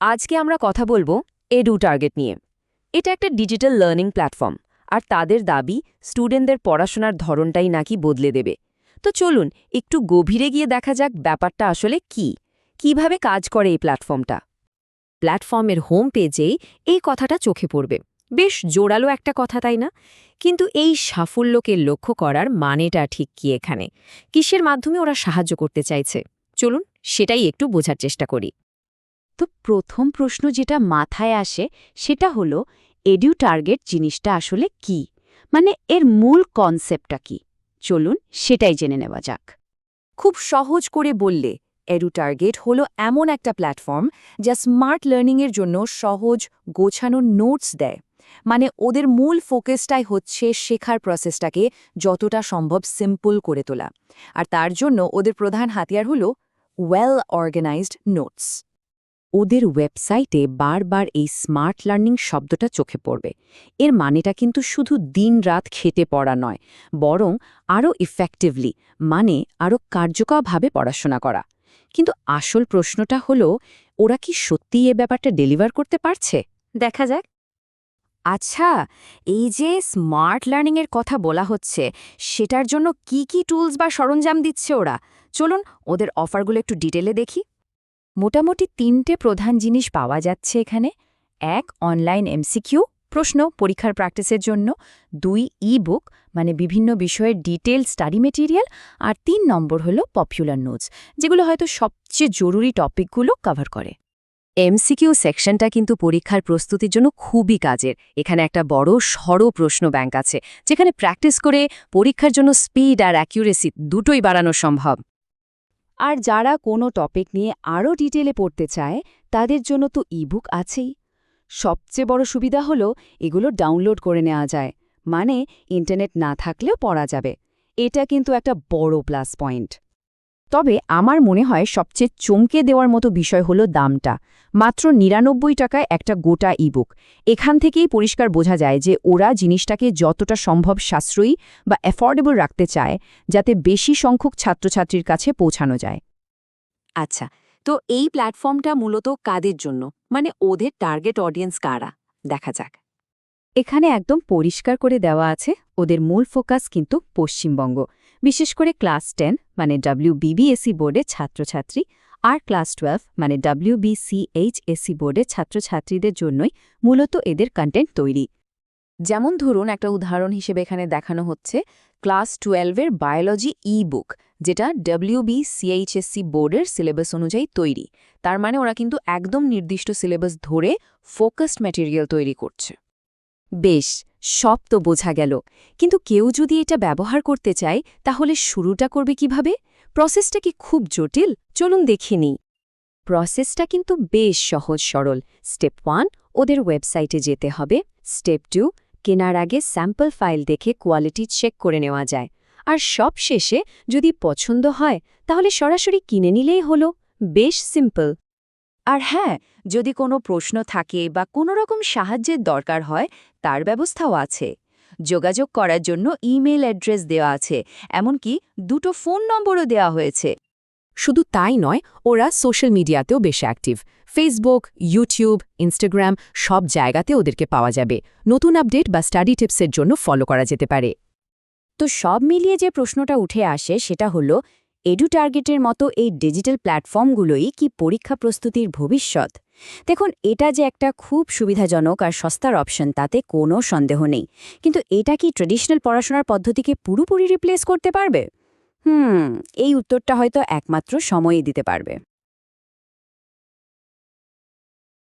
আজকে আমরা কথা বলব এডু টার্গেট নিয়ে। এটা একটা ডিজিটাল লার্নিং প্ল্যাটফর্ম, আর তাদের দাবি স্টুডেন্টদের পড়াশোনার ধরনটাই নাকি বদলে দেবে। তো চলুন একটু গভীরে গিয়ে দেখা যাক ব্যাপারটা আসলে কি। কীভাবে কাজ করে এই প্ল্যাটফর্মটা? প্ল্যাটফর্মের হোম পেজেই এই কথাটা চোখে পড়বে। বেশ জোরালো একটা কথা, তাই না? কিন্তু এই সাফল্যকে লক্ষ্য করার মানেটা ঠিক কি এখানে? কিসের মাধ্যমে ওরা সাহায্য করতে চাইছে? চলুন সেটাই একটু বোঝার চেষ্টা করি। তো প্রথম প্রশ্ন যেটা মাথায় আসে সেটা হলো এডিউ টার্গেট জিনিসটা আসলে কি? মানে এর মূল কনসেপ্টটা কি? চলুন সেটাই জেনে নেওয়া যাক। খুব সহজ করে বললে এডু টার্গেট হলো এমন একটা প্ল্যাটফর্ম যা স্মার্ট লার্নিংয়ের জন্য সহজ, গোছানো নোটস দেয়। মানে ওদের মূল ফোকাসটাই হচ্ছে শেখার প্রসেসটাকে যতটা সম্ভব সিম্পল করে তোলা। আর তার জন্য ওদের প্রধান হাতিয়ার হলো ওয়েল অর্গানাইজড নোটস। ওদের ওয়েবসাইটে বারবার এই স্মার্ট লার্নিং শব্দটা চোখে পড়বে। এর মানেটা কিন্তু শুধু দিন-রাত খেটে পড়া নয়, বরং আরও ইফেক্টিভলি মানে আরও কার্যকরভাবে পড়াশোনা করা। কিন্তু আসল প্রশ্নটা হলো, ওরা কি সত্যিই এ ব্যাপারটা ডেলিভার করতে পারছে? দেখা যাক। আচ্ছা এই যে স্মার্ট লার্নিংয়ের কথা বলা হচ্ছে, সেটার জন্য কি কি টুলস বা সরঞ্জাম দিচ্ছে ওরা? চলুন ওদের অফারগুলো একটু ডিটেলে দেখি। মোটামুটি তিনটে প্রধান জিনিস পাওয়া যাচ্ছে এখানে। এক অনলাইন এমসিকিউ প্রশ্ন, পরীক্ষার প্র্যাকটিসের জন্য। দুই ই বুক মানে বিভিন্ন বিষয়ের ডিটেল স্টাডি মেটেরিয়াল আর তিন নম্বর হলো পপুলার নোটস যেগুলো হয়তো সবচেয়ে জরুরি টপিকগুলো কভার করে। এমসিকিউ সেকশনটা কিন্তু পরীক্ষার প্রস্তুতির জন্য খুবই কাজের। এখানে একটা বড় সড় প্রশ্ন ব্যাংক আছে, যেখানে প্র্যাকটিস করে পরীক্ষার জন্য স্পিড আর অ্যাকিউরেসি দুটোই বাড়ানো সম্ভব। আর যারা কোনো টপিক নিয়ে আরও ডিটেলে পড়তে চায়, তাদের জন্য তো ইবুক আছেই। সবচেয়ে বড় সুবিধা হলো এগুলো ডাউনলোড করে নেওয়া যায় মানে ইন্টারনেট না থাকলেও পড়া যাবে। এটা কিন্তু একটা বড় প্লাস পয়েন্ট। তবে আমার মনে হয় সবচেয়ে চমকে দেওয়ার মতো বিষয় হলো দামটা। মাত্র নিরানব্বই টাকায় একটা গোটা ইবুক এখান থেকেই পরিষ্কার বোঝা যায় যে ওরা জিনিসটাকে যতটা সম্ভব সাশ্রয়ী বা অ্যাফোর্ডেবল রাখতে চায়, যাতে বেশি সংখ্যক ছাত্রছাত্রীর কাছে পৌঁছানো যায়। আচ্ছা তো এই প্ল্যাটফর্মটা মূলত কাদের জন্য? মানে ওদের টার্গেট অডিয়েন্স কারা? দেখা যাক। এখানে একদম পরিষ্কার করে দেওয়া আছে, ওদের মূল ফোকাস কিন্তু পশ্চিমবঙ্গ। বিশেষ করে ক্লাস টেন মানে ডাব্লিউবিবিএসসি বোর্ডের ছাত্রছাত্রী, আর ক্লাস টুয়েলভ মানে ডাব্লিউবিসিএইচএসসি বোর্ডের ছাত্রছাত্রীদের জন্যই মূলত এদের কন্টেন্ট তৈরি। যেমন ধরুন, একটা উদাহরণ হিসেবে এখানে দেখানো হচ্ছে, ক্লাস টুয়েলভের বায়োলজি ই বুক যেটা ডাব্লিউবিসিএইচএসসি বোর্ডের সিলেবাস অনুযায়ী তৈরি। তার মানে ওরা কিন্তু একদম নির্দিষ্ট সিলেবাস ধরে ফোকাসড ম্যাটেরিয়াল তৈরি করছে। বেশ সব তো বোঝা গেল। কিন্তু কেউ যদি এটা ব্যবহার করতে চায়, তাহলে শুরুটা করবে কীভাবে? প্রসেসটা কি খুব জটিল? চলুন দেখে নিই। প্রসেসটা কিন্তু বেশ সহজ সরল। স্টেপ ওয়ান, ওদের ওয়েবসাইটে যেতে হবে। স্টেপ টু, কেনার আগে স্যাম্পল ফাইল দেখে কোয়ালিটি চেক করে নেওয়া যায়। আর সব শেষে যদি পছন্দ হয়, তাহলে সরাসরি কিনে নিলেই হলো। বেশ সিম্পল। আর হ্যাঁ যদি কোনো প্রশ্ন থাকে বা কোনো রকম সাহায্যের দরকার হয় তার ব্যবস্থাও আছে। যোগাযোগ করার জন্য ইমেল অ্যাড্রেস দেওয়া আছে, এমনকি দুটো ফোন নম্বরও দেওয়া হয়েছে। শুধু তাই নয়, ওরা সোশ্যাল মিডিয়াতেও বেশ অ্যাক্টিভ। ফেসবুক, ইউটিউব, ইনস্টাগ্রাম সব জায়গাতে ওদেরকে পাওয়া যাবে। নতুন আপডেট বা স্টাডি টিপসের জন্য ফলো করা যেতে পারে। তো সব মিলিয়ে যে প্রশ্নটা উঠে আসে সেটা হলো এডু টার্গেটের মতো এই ডিজিটাল প্ল্যাটফর্মগুলোই কি পরীক্ষা প্রস্তুতির ভবিষ্যৎ? দেখুন, এটা যে একটা খুব সুবিধাজনক আর সস্তার অপশন তাতে কোনো সন্দেহ নেই। কিন্তু এটা কি ট্রেডিশনাল পড়াশোনার পদ্ধতিকে পুরোপুরি রিপ্লেস করতে পারবে? হুম, এই উত্তরটা হয়তো একমাত্র সময়ই দিতে পারবে।